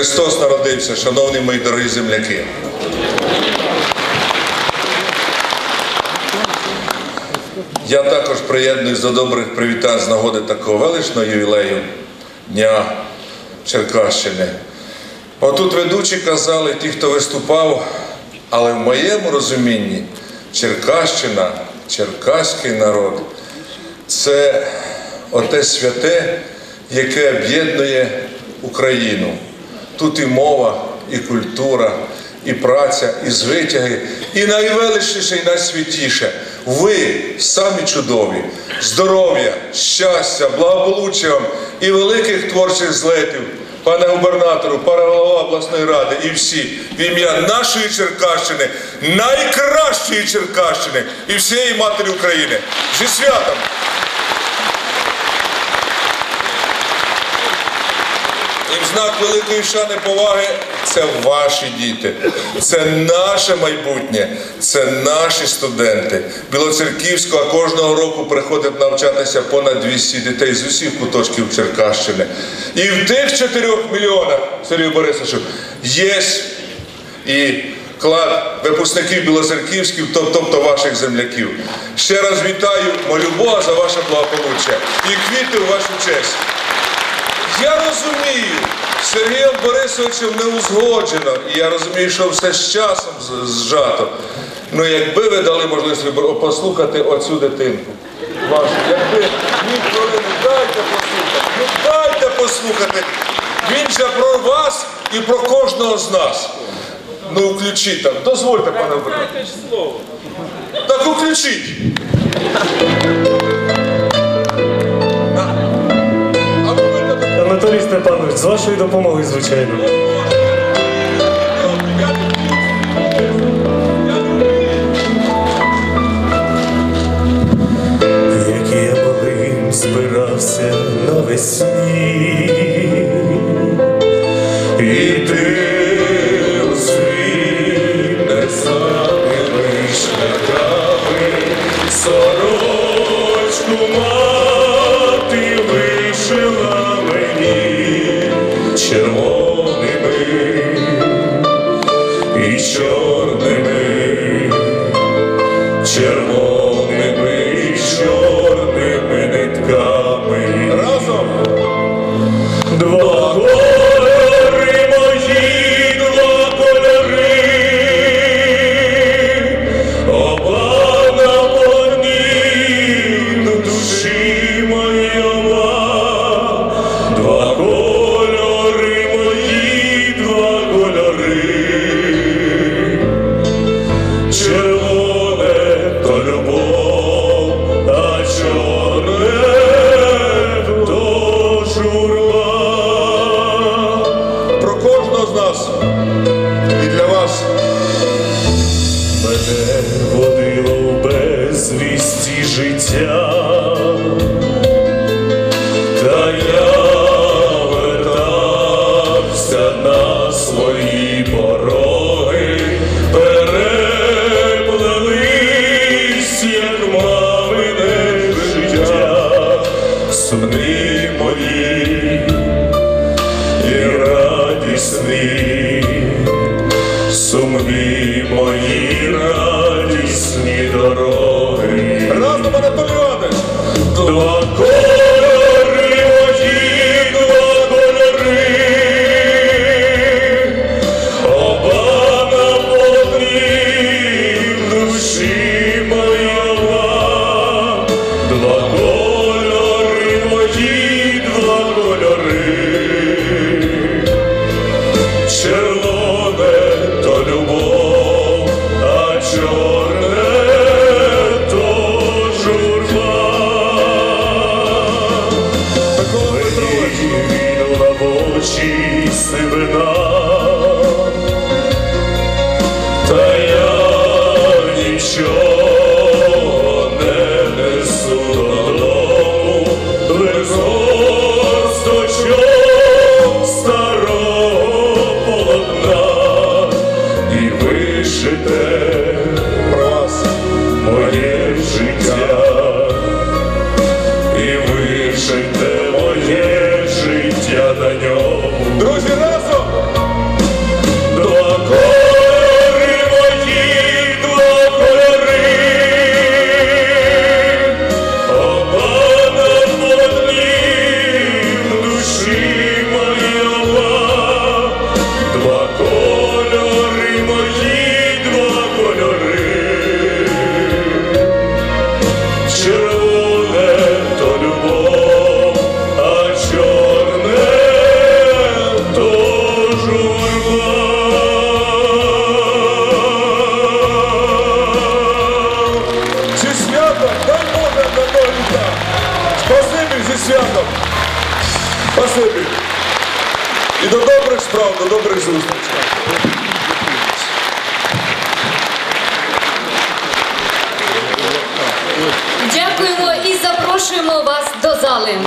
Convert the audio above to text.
Христос народився, шановні мої дорогі земляки. Я також приєднуюсь до добрих привітань з нагоди такого величного ювілею Дня Черкащини. Отут ведучі казали, ті, хто виступав, але в моєму розумінні Черкащина, черкаський народ це оте святе, яке об'єднує Україну. Тут і мова, і культура, і праця, і звитяги, і найвеличніше, і найсвятіше. Ви самі чудові, здоров'я, щастя, благополуччя вам і великих творчих злетів, пане губернатору, пане голова обласної ради і всі в ім'я нашої Черкащини, найкращої Черкащини і всієї матері України. Зі святом! І в знак великої шани поваги це ваші діти, це наше майбутнє, це наші студенти. Білоцерківського кожного року приходить навчатися понад 200 дітей з усіх куточків Черкащини. І в тих 4 мільйонах, Сергію Борисовичу, є і клад випускників білоцерківських, тобто ваших земляків. Ще раз вітаю, молю Бога за ваше благополуччя і квіти у вашу честь. Я розумію, з Сергієм Борисовичем не узгоджено, і я розумію, що все з часом зжато. Ну якби ви дали можливість послухати оцю дитинку. Вашу, якби ні хвилини, дайте послухати, ну дайте послухати. Він же про вас і про кожного з нас. Ну включіть там, дозвольте, пане слово. Так включіть. Анатолій Степанович, з вашою допомогою, звичайно. Як я малим збирався навесні, і ти водило в безвісті життя, та я вертався на свої Два Szyte святом. Спасибі. І до добрих справ, до добрих зустрічей. Дякуємо і запрошуємо вас до зали.